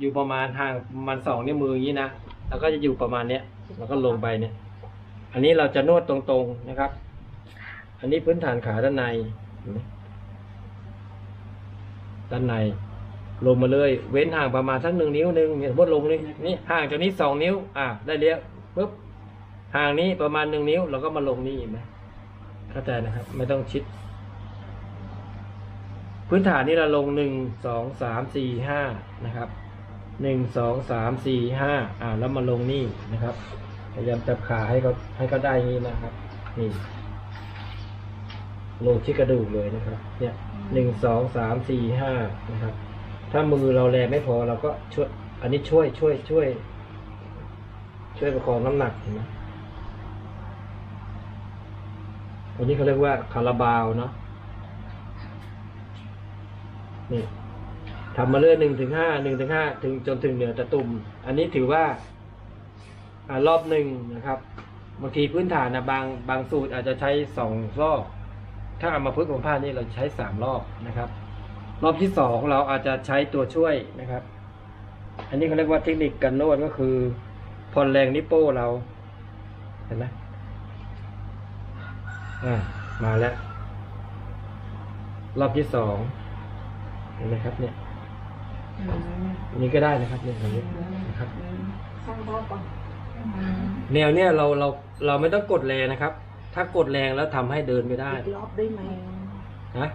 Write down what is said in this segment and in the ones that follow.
อยู่ประมาณห่างประมาณสองนิ้วมืออย่างนี้นะแล้วก็จะอยู่ประมาณเนี้ยแล้วก็ลงไปเนี่ย อันนี้เราจะนวดตรงๆนะครับ อันนี้พื้นฐานขาด้านในด้านใน ลงมาเลย เว้นห่างประมาณสักหนึ่งนิ้วหนึ่งเนี่ยสมมติลงนี่นี่ห่างจากนี้สองนิ้ว อะได้เลี้ยวปุ๊บห่างนี้ประมาณหนึ่งนิ้วเราก็มาลงนี่เห็นไหมเข้าใจนะครับ ไม่ต้องชิด พื้นฐานนี่เราลงหนึ่งสองสามสี่ห้านะครับ หนึ่งสองสามสี่ห้าอ่าแล้วมาลงนี่นะครับพยายามจับขาให้เขาให้เขาได้นี้นะครับ นี่ลงที่กระดูกเลยนะครับ เนี่ยหนึ่งสองสามสี่ห้านะครับ ถ้ามือเราแรงไม่พอเราก็ช่วย อันนี้ช่วยช่วยช่วย ช่วยประคองน้ำหนักเห็นไหมอันนี้เขาเรียกว่าคาราบาวเนาะนี่ ทำมาเรื่อยหนึ่งถึงห้าหนึ่งถึงห้าถึงจนถึงเหนือตะตุ่ม อันนี้ถือว่าอรอบหนึ่งนะครับบางทีพื้นฐานนะบางบางสูตรอาจจะใช้สองรอบ ถ้าเอามาพึ่งของผ้านี่เราใช้สามรอบนะครับ รอบที่สองเราอาจจะใช้ตัวช่วยนะครับ อันนี้เขาเรียกว่าเทคนิคการนวดก็คือผ่อนแรงนิโป้เราเห็นไหมอ่ามาแล้ว รอบที่สองเห็นไหมครับเนี่ย อันนี้ก็ได้นะครับเนี่ยอันนี้นะครับ สร้างรอบก่อนแนวเนี่ยเราเราเราไม่ต้องกดแรงนะครับ ถ้ากดแรงแล้วทำให้เดินไม่ได้อีกรอบได้ไหมนะ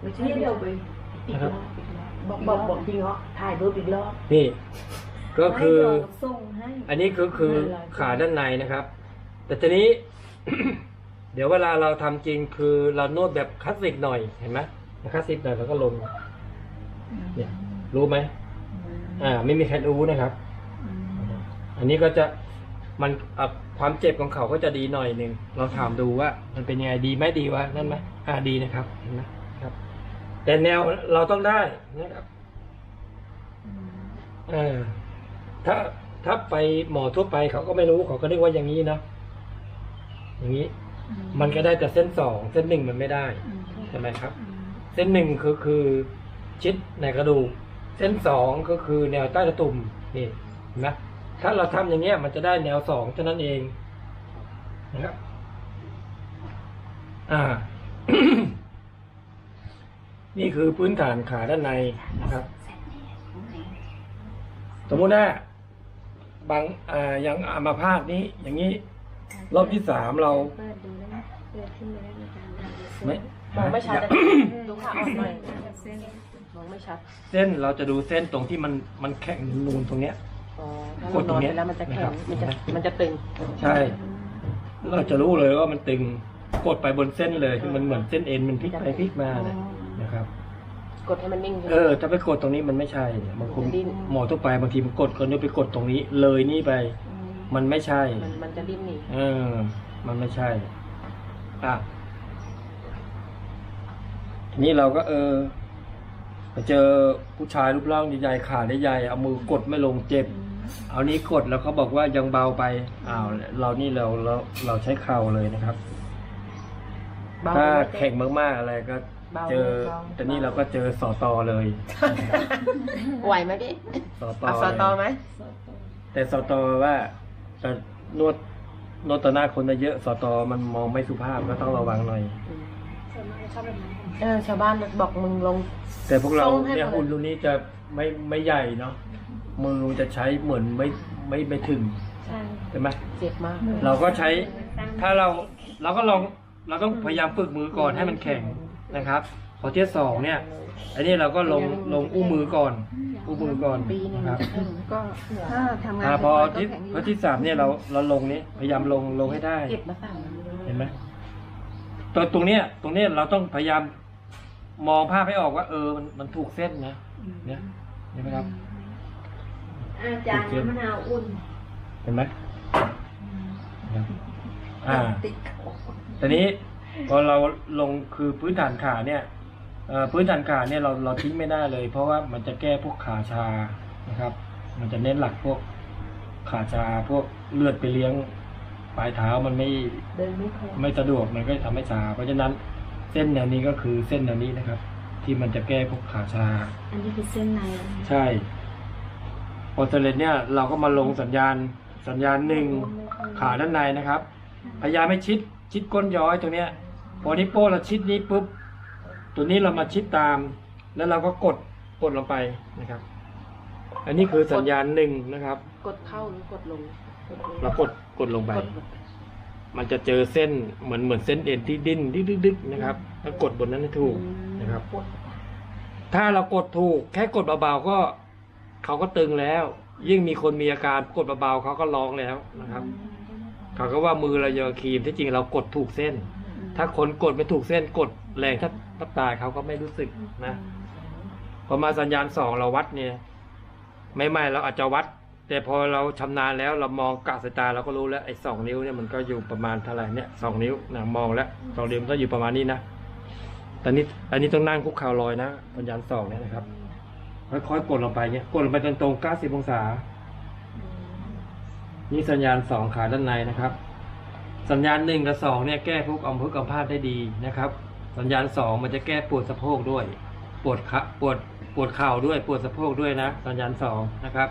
ไม่ใช่เดียวไปอีกรอบอีกรอบ บอกบอกบอกจริงเหรอถ่ายรูปอีกรอบนี่ ก็คือ ให้เดี๋ยวส่งให้อันนี้คือคือขาด้านในนะครับ แต่ทีนี้ เดี๋ยวเวลาเราทำจริงคือเรานวดแบบคลาสสิกหน่อยเห็นไหมคลาสสิกหน่อยแล้วก็ลงเนี่ย รู้ไหมอ่า ไม่มีใครรู้นะครับ อันนี้ก็จะมันอะความเจ็บของเขาก็จะดีหน่อยหนึ่งเราถามดูว่า มันเป็นยังไงดีไหมดีวะนั่นไหมอ่าดีนะครับเห็นไหมครับ แต่แนวเราต้องได้นะครับเออถ้าถ้าไปหมอทั่วไปเขาก็ไม่รู้เขาก็นึกว่าอย่างนี้เนาะอย่างนี้ มันก็ได้แต่เส้นสองเส้นหนึ่งมันไม่ได้ใช่ไหมครับ เส้นหนึ่งคือคือชิดในกระดูก เส้นสองก็คือแนวใต้ตะตุ่มนี่เห็นไหมถ้าเราทำอย่างเงี้ยมันจะได้แนวสองเท่านั้นเองนะครับอ่า นี่คือพื้นฐานขาด้านในนะครับ สมมุติว่าบางอ่าอย่างอามาพาตนี้ อย่างนี้ รอบที่สามเราเปิดดูได้ไหมเปิดขึ้นเลยอาจารย์ไม่มองไม่ชัดอะดูขาอ่อนหน่อย มองไม่ชัด เส้นเราจะดูเส้นตรงที่มันมันแข็งนูนๆตรงเนี้ย อ๋อถ้าเรานอนไปแล้วมันจะแข็งมันจะมันจะตึง ใช่ เราจะรู้เลยว่ามันตึงกดไปบนเส้นเลยคือมันเหมือนเส้นเอ็นมันพลิกไปพลิกมานะนะครับ กดให้มันนิ่งเออถ้าไปกดตรงนี้มันไม่ใช่เนี่ยบางคนมันดิ้น หมอทั่วไปบางทีมันกดคนนี้ไปกดตรงนี้ เลยนี่ไป มันไม่ใช่ มันมันจะดิ้นหนีเออ มันไม่ใช่อะทีนี้เราก็เออ ไปเจอผู้ชายรูปร่างใหญ่ๆขาใหญ่ๆเอามือกดไม่ลงเจ็บ เอานี้กดแล้วเขาบอกว่ายังเบาไปอ้าวเรานี่เราเราเราใช้เข่าเลยนะครับ เบาถ้าไหมแข็งมากๆอะไรก็เบาเจอเบาแต่นี่เราก็เจอสอตอเลยไหวไหมพี่สอตอเอาซอตอไหมแต่สอตอว่าจะนวดนวดต่อหน้าคนเยอะสอตอมันมองไม่สุภาพก็ต้องระวังหน่อย เออชาวบ้านบอกมึงลง แต่พวกเราทรงให้เนี่ยหมดเลยหุ่นรุ่นนี้จะไม่ไม่ใหญ่เนาะมือมันจะใช้เหมือนไม่ไม่ไม่ถึงใช่ใช่ไหมเจ็บมากเราก็ใช้ ถ้าเราเราก็ลองเราต้องพยายามฝึกมือก่อนให้มันแข็งนะครับพอเที่ยสองเนี่ยอันนี้เราก็ลงลงอู้มือก่อนอู้มือก่อนปีหนึงนะครับก็ถ้าทำงานอ่าพอที่พอที่สามเนี่ยเราเราลงนี้พยายามลงลงให้ได้เก็บมาสามเห็นไหม ตัวตรงเนี้ยตรงเนี้ยเราต้องพยายามมองภาพให้ออกว่า เออมันมันถูกเส้นนะเนี่ยเห็นไหมครับ อาจารย์น้ำมะนาวอุ่นเห็นไหมครับอ่าติดตอนนี้พอเราลงคือพื้นฐานขาเนี่ยเอ่อพื้นฐานขาเนี่ยเราเราทิ้งไม่ได้เลย เพราะว่ามันจะแก้พวกขาชานะครับ มันจะเน้นหลักพวกขาชาพวกเลือดไปเลี้ยง ปลายเท้ามันไม่เดินไม่ค่อยไม่สะดวกมันก็จะทำให้ชา เพราะฉะนั้นเส้นแนวนี้ก็คือเส้นแนวนี้นะครับ ที่มันจะแก้พวกขาชา อันนี้คือเส้นในใช่พพอเสร็จเนี่ยเราก็มาลงสัญญาณสัญญาณหนึ่งขาด้านในนะครับ พยายามให้ชิดชิดก้นย้อยตรงเนี้ย พอนิ้วโป้งเราชิดนี้ปุ๊บตัวนี้เรามาชิดตาม แล้วเราก็กดกดลงไปนะครับ อันนี้คือสัญญาณหนึ่งนะครับ กดเข้าหรือกดลง กดลงเรากดกดลงไป มันจะเจอเส้นเหมือนเหมือนเส้นเอ็นที่ดิ้นดึกดึกดึกนะครับแล้วกดบนนั้นให้ถูกนะครับ ถ้าเรากดถูก แค่กดเบาๆก็เขาก็ตึงแล้ว ยิ่งมีคนมีอาการกดเบาๆเขาก็ร้องแล้วนะครับเขาก็ว่ามือเราเยอะครีมที่จริงเรากดถูกเส้น ถ้าคนกดไม่ถูกเส้นกดแรงถ้าทับตายเขาก็ไม่รู้สึกนะพอมาสัญญาณสองเราวัดเนี่ย ไม่ไม่เราอาจจะวัด แต่พอเราชำนาญแล้วเรามองกะสายตาเราก็รู้แล้วไอ้สองนิ้วเนี่ยมันก็อยู่ประมาณเท่าไหร่เนี่ยสองนิ้วนะมองแล้วสองนิ้วมันก็อยู่ประมาณนี้นะตอนนี้อันนี้ต้องนั่งคุกเข่าลอยนะสัญญาณสองเนี่ยนะครับค่อยๆกดลงไปเนี่ยกดลงไปตรงๆ90องศา นี่สัญญาณสองขาด้านในนะครับ สัญญาณหนึ่งกับสองเนี่ยแก้พวกอมพฤกอมพาตได้ดีนะครับ สัญญาณสองมันจะแก้ปวดสะโพกด้วย ปวดขาปวดปวดเข่าด้วยปวดสะโพกด้วยนะ สัญญาณสองนะครับ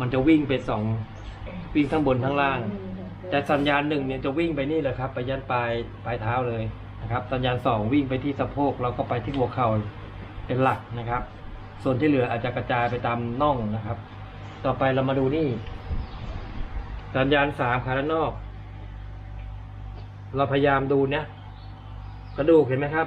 มันจะวิ่งไปสองวิ่งทั้งบนทั้งล่าง แต่สัญญาณหนึ่งเนี่ยจะวิ่งไปนี่เลยครับไปยันปลายปลายเท้าเลยนะครับ สัญญาณสองวิ่งไปที่สะโพกเราก็ไปที่หัวเข่าเป็นหลักนะครับ ส่วนที่เหลืออาจจะกระจายไปตามน่องนะครับ ต่อไปเรามาดูนี่ สัญญาณสามขาด้านนอก เราพยายามดูเนี่ยกระดูกเห็นไหมครับ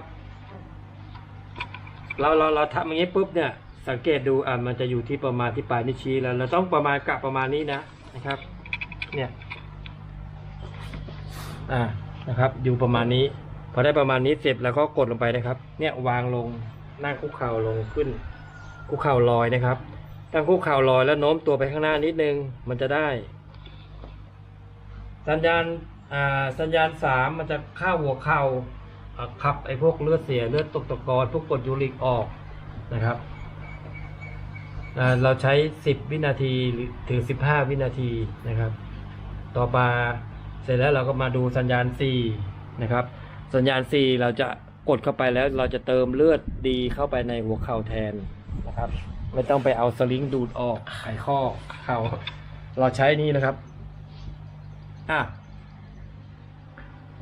เราเราเราทำอย่างนี้ปุ๊บเนี่ย สังเกตดูอะมันจะอยู่ที่ประมาณที่ปลายนิ้วชี้แล้ว เราต้องประมาณกะประมาณนี้นะนะครับ เนี่ยอ่านะครับ อยู่ประมาณนี้ พอได้ประมาณนี้เสร็จแล้วก็กดลงไปนะครับ เนี่ยวางลงนั่งคุกเข่าลงขึ้น คุกเข่าลอยนะครับตั้งคุกเข่าลอยแล้วโน้มตัวไปข้างหน้านิดนึงมันจะได้ สัญญาณอ่าสัญญาณสามมันจะข้าหัวเข่าขับไอ้พวกเลือดเสียเลือดตกตะกอนพวกกรดยูริกออกนะครับ เราใช้สิบวินาทีหรือถึงสิบห้าวินาทีนะครับ ต่อมาเสร็จแล้วเราก็มาดูสัญญาณสี่นะครับ สัญญาณสี่เราจะกดเข้าไปแล้วเราจะเติมเลือดดีเข้าไปในหัวเข่าแทนนะครับ ไม่ต้องไปเอาสลิงดูดออกไขข้อเข่า เราใช้นี่นะครับอะ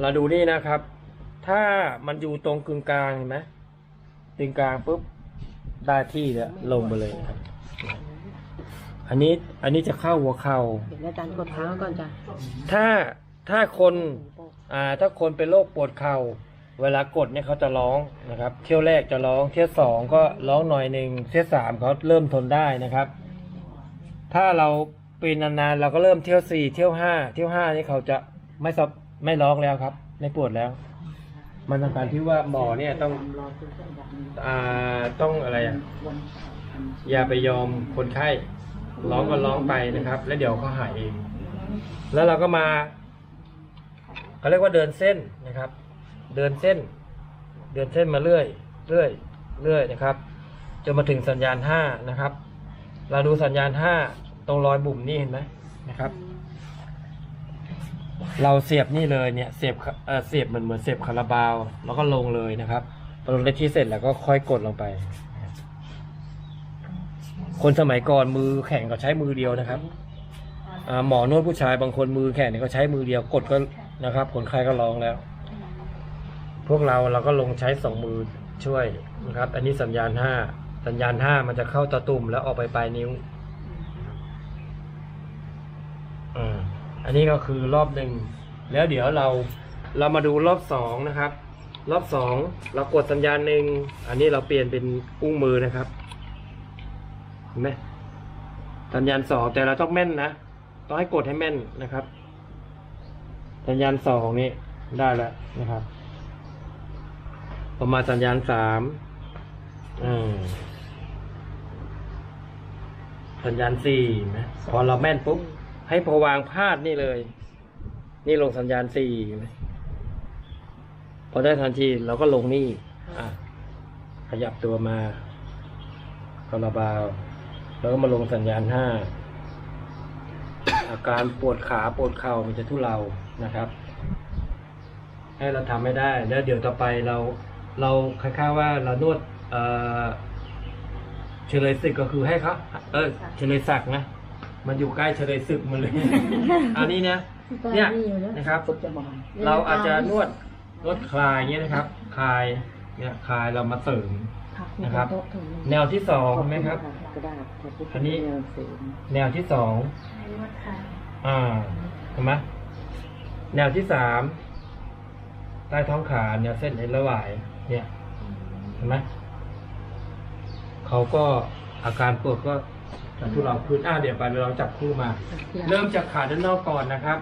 เราดูนี่นะครับ ถ้ามันอยู่ตรงกึ่งกลางเห็นไหมกึ่งกลางปุ๊บได้ที่แล้วลงไปเลยนะครับ อันนี้อันนี้จะเข้าหัวเข่า เดี๋ยวอาจารย์กดเท้าก่อนจ้ะถ้าถ้าคนอ่าถ้าคนเป็นโรคปวดเข่า เวลากดเนี่ยเขาจะร้องนะครับ เที่ยวแรกจะร้องเที่ยวสองก็ร้องหน่อยหนึ่งเที่ยวสามเขาเริ่มทนได้นะครับ ถ้าเราเป็นนานๆเราก็เริ่มเที่ยวสี่เที่ยวห้าเที่ยวห้านี่เขาจะไม่ซับไม่ร้องแล้วครับ ไม่ปวดแล้ว มันสำคัญที่ว่าหมอเนี่ยต้องอ่าต้องอะไรอะ อย่าไปยอมคนไข้ร้องก็ร้องไปนะครับ แล้วเดี๋ยวเขาหายเอง แล้วเราก็มาเขาเรียกว่าเดินเส้นนะครับ เดินเส้น เดินเส้นมาเรื่อยเรื่อยเรื่อยนะครับจนมาถึงสัญญาณห้านะครับ เราดูสัญญาณห้าตรงรอยบุ่มนี่เห็นไหมนะครับ เราเสียบนี่เลยเนี่ยเสียบเออเสียบเหมือนเหมือนเสียบคาราบาว แล้วก็ลงเลยนะครับพอลงได้ที่เสร็จแล้วก็ค่อยกดลงไป คนสมัยก่อนมือแข็งก็ใช้มือเดียวนะครับหมอนวดผู้ชายบางคนมือแข็งเนี่ยก็ใช้มือเดียวกดก็นะครับคนไข้ก็ร้องแล้ว พวกเราเราก็ลงใช้สองมือช่วยนะครับ อันนี้สัญญาณห้าสัญญาณห้ามันจะเข้าตะตุ่มแล้วออกไปปลายนิ้วอันนี้ก็คือรอบหนึ่งแล้วเดี๋ยวเราเรามาดูรอบสองนะครับ รอบสองเรากดสัญญาณหนึ่งอันนี้เราเปลี่ยนเป็นอุ้งมือนะครับ ห็นไหมสัญญาณสองแต่เราต้องแม่นนะต้องให้กดให้แม่นนะครับ สัญญาณสองนี่ได้แล้วนะครับพอมาสัญญาณสามสัญญาณสี่นะพอเราแม่นปุ๊บให้พอวางพลาดนี่เลย นี่ลงสัญญาณสี่นไหมพอได้ทันทีเราก็ลงนี่อะขยับตัวมาคาราบาว แล้วก็มาลงสัญญาณห้าอาการปวดขาปวดเข่ามันจะทุเลานะครับ ให้เราทำไม่ได้แล้วเดี๋ยวต่อไปเราเราคล้ายๆว่าเรานวดเอ่อเฉลยศึกก็คือให้เขาเออเฉลยศักดิ์นะมันอยู่ใกล้เฉลยศึกมันเลย อันนี้นะเนี่ยนะครับสุดจะบอกเราอาจจะนวดนวดคลายเงี้ยนะครับ คลายเนี่ยคลายเรามาเสริม นะครับแนวที่สองเห็นไหมครับกระดาษอันนี้แวเสริมแนวที่สองให้นวดคลายอ่าเห็นไหมแนวที่สามใต้ท้องขาแนวเส้นเอ็นระหว่ายเนี่ยเห็นไหมเขาก็อาการปวดก็จะทุเลาขึ้นอ่าเดี๋ยวไปเราจับคู่มา เริ่มจากขาด้านนอกก่อนนะครับ